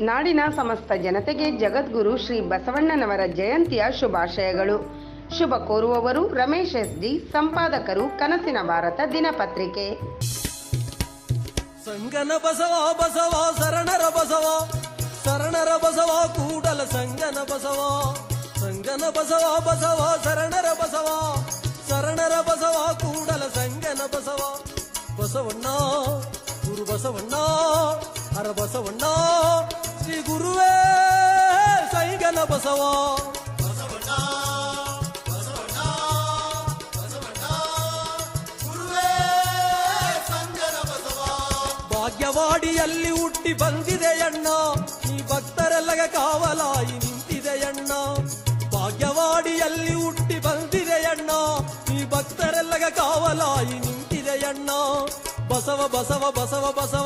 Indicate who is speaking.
Speaker 1: ನಾಡಿನ ಸಮಸ್ತ ಜನತೆಗೆ ಜಗದ್ಗುರು ಶ್ರೀ ಬಸವಣ್ಣನವರ ಜಯಂತಿಯ ಶುಭಾಶಯಗಳು. ಶುಭ ಕೋರುವವರು ರಮೇಶ್ ಎಸ್ ಸಂಪಾದಕರು ಕನಸಿನ ಭಾರತ ದಿನಪತ್ರಿಕೆ
Speaker 2: ಸಂಗನ ಬಸವ ಬಸವ, ಶರಣರ ಬಸವ ಶರಣರ ಬಸವ, ಕೂಡಲ ಸಂಗನ ಬಸವ ಸಂಗನ ಬಸವ ಬಸವ, ಶರಣರ ಬಸವ ಶರಣರ ಬಸವ, ಕೂಡಲ ಸಂಗನ ಬಸವ. ಬಸವಣ್ಣ, ಗುರು ಬಸವಣ್ಣ, ಹರ ಬಸವಣ್ಣ ಬಸವ. ಭಾಗ್ಯವಾಡಿಯಲ್ಲಿ ಹುಟ್ಟಿ ಬಂದಿದೆಯಣ್ಣ ಈ ಭಕ್ತರೆಲ್ಲಗ ಕಾವಲಾಯಿ ನಿಂತಿದೆಯಣ್ಣ ಭಾಗ್ಯವಾಡಿಯಲ್ಲಿ ಹುಟ್ಟಿ ಬಂದಿದೆಯಣ್ಣ ಈ ಭಕ್ತರೆಲ್ಲಗ ಕಾವಲಾಯಿ ನಿಂತಿದೆಯಣ್ಣ ಬಸವ ಬಸವ ಬಸವ.